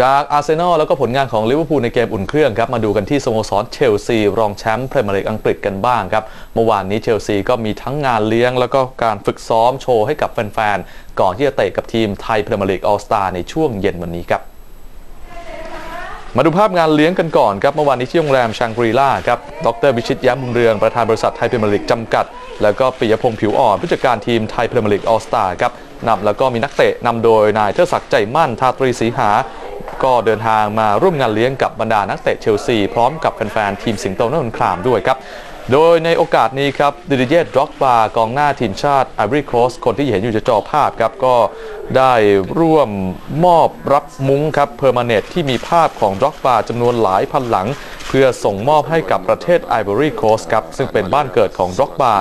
จากอาร์เซนอลแล้วก็ผลงานของลิเวอร์พูลในเกมอุ่นเครื่องครับมาดูกันที่สโมสรเชลซีรองแชมป์พรีเมียร์ลีกอังกฤษกันบ้างครับ เมื่อวานนี้เชลซีก็มีทั้งงานเลี้ยง แล้วก็การฝึกซ้อมโชว์ให้กับแฟนๆ ก่อนที่จะเตะกับทีมไทยพรีเมียร์ลีกออสตาในช่วงเย็นวันนี้ครับ มาดูภาพงานเลี้ยงกันก่อนครับเมื่อวานนี้ที่โรงแรมชังกรีล่าครับดรวิชิตย้มบุญเรืองประธานบริษัทไทยพรีเมียร์ลีกจำกัด แล้วก็ปิยพงษ์ผิวอ่อนผู้จัดการทีมไทยพรีเมียร์ลีกออสตาครับนำแล้วก็มีนักเตะนำโดยนายเทิดศักดิ์ใจมั่นทาตรีศรีหา ก็เดินทางมาร่วมงานเลี้ยงกับบรรดานักเตะเชลซี พร้อมกับแฟนๆทีมสิงโตนนทครามด้วยครับ โดยในโอกาสนี้ครับดิดิเยตด็อกบากองหน้าทีมชาติไอรี่โคสคนที่เห็นอยู่จะจอภาพครับ ก็ได้ร่วมมอบรับมุ้งครับเพอร์มาเนตที่มีภาพของด็อกบาจำนวนหลายพันหลัง เพื่อส่งมอบให้กับประเทศไอรี่โคสครับซึ่งเป็นบ้านเกิดของด็อกบา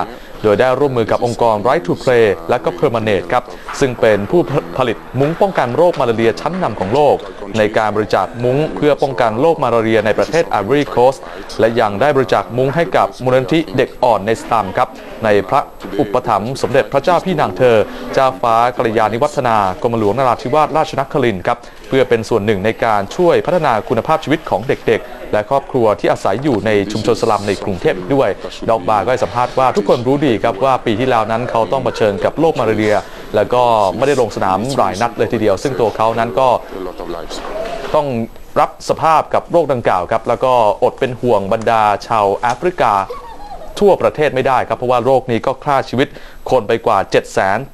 โดยได้ร่วมมือกับองค์กร Right to Play และก็ Permanent ครับ ซึ่งเป็นผู้ผลิตมุ้งป้องกันโรคมาลาเรียชั้นนำของโลก ในการบริจาคมุ้งเพื่อป้องกันโรคมาลาเรียในประเทศ Ivory Coast และยังได้บริจาคมุ้งให้กับมูลนิธิเด็กอ่อนในสตัมครับ ในพระอุปถัมภ์สมเด็จพระเจ้าพี่นางเธอ เจ้าฟ้ากัลยาณิวัฒนากรมหลวงนราธิวาสราชนครินทร์ครับเพื่อเป็นส่วนหนึ่งในการช่วยพัฒนาคุณภาพชีวิตของเด็กๆ และครอบครัวที่อาศัยอยู่ในชุมชนสลัมในกรุงเทพด้วย ดอกบาก็ให้สัมภาษณ์ว่าทุกคนรู้ดีครับว่าปีที่แล้วนั้นเขาต้องเผชิญกับโรคมาลาเรีย แล้วก็ไม่ได้ลงสนามหลายนัดเลยทีเดียว ซึ่งตัวเขานั้นก็ต้องรับสภาพกับโรคดังกล่าวครับแล้วก็อดเป็นห่วงบรรดาชาวแอฟริกาทั่วประเทศไม่ได้ครับ เพราะว่าโรคนี้ก็ฆ่าชีวิตคนไปกว่า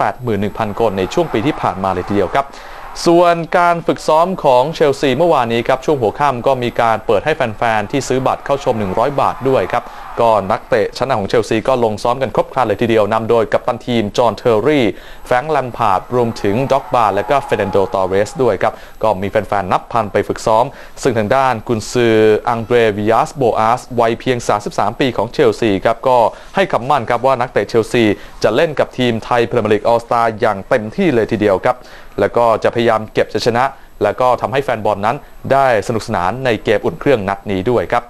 781,000 คนในช่วงปีที่ผ่านมาเลยทีเดียวครับ ส่วนการฝึกซ้อมของเชลซีเมื่อวานนี้ครับ ช่วงหัวค่ำก็มีการเปิดให้แฟน ๆ ที่ซื้อบัตรเข้าชม 100 บาทด้วยครับ ก็นักเตะชั้นนำของเชลซีก็ลงซ้อมกันครบครันเลยทีเดียวนำโดยกัปตันทีม จอห์นเทอร์รี่ แฟรงค์แลมพาร์ดรวมถึงด็อกบาร์และก็เฟรนโดตอเรสด้วยครับ ก็มีแฟนๆ นับพันไปฝึกซ้อม ซึ่งทางด้านกุนซืออังเดรวิยัสโบอาสวัยเพียง 33 ปีของเชลซีครับ ก็ให้คำมั่นครับว่านักเตะเชลซี จะเล่นกับทีมไทยพรีเมียร์ลีกออสตาอย่างเต็มที่เลยทีเดียวครับแล้วก็จะพยายามเก็บชัยชนะ แล้วก็ทำให้แฟนบอลนั้นได้สนุกสนานในเกมอุ่นเครื่องนัดนี้ด้วยครับ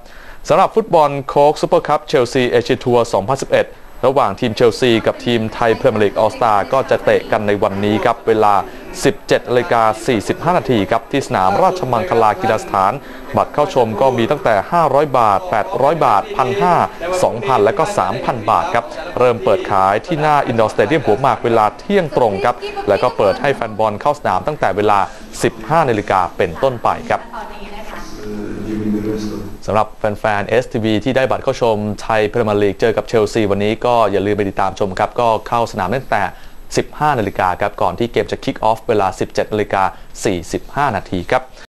สำหรับฟุตบอลโค้กซูเปอร์คัพเชลซีเอเชียทัวร์ 2011 ระหว่างทีมเชลซีกับทีมไทยพรีเมียร์ลีกออสตาก็จะเตะกันในวันนี้ครับ เวลา 17นาฬิกา45 นาทีครับ ที่สนามราชมังคลากีฬาสถาน บัตรเข้าชมก็มีตั้งแต่ 500 บาท 800 บาท 1,500 2,000 และก็ 3,000 บาทครับ เริ่มเปิดขายที่หน้าอินดอร์สเตเดียมหัวหมากเวลาเที่ยงตรงครับ แล้วก็เปิดให้แฟนบอลเข้าสนามตั้งแต่เวลา 15นาฬิกาเป็นต้นไปครับ สำหรับแฟนๆ STV ที่ได้บัตรเข้าชมไทยพรีเมียร์ลีกเจอกับเชลซีวันนี้ก็อย่าลืมไปติดตามชมครับ ก็เข้าสนามตั้งแต่ 15 นาฬิกาครับ ก่อนที่เกมจะคิกออฟเวลา 17 นาฬิกา 45 นาทีครับ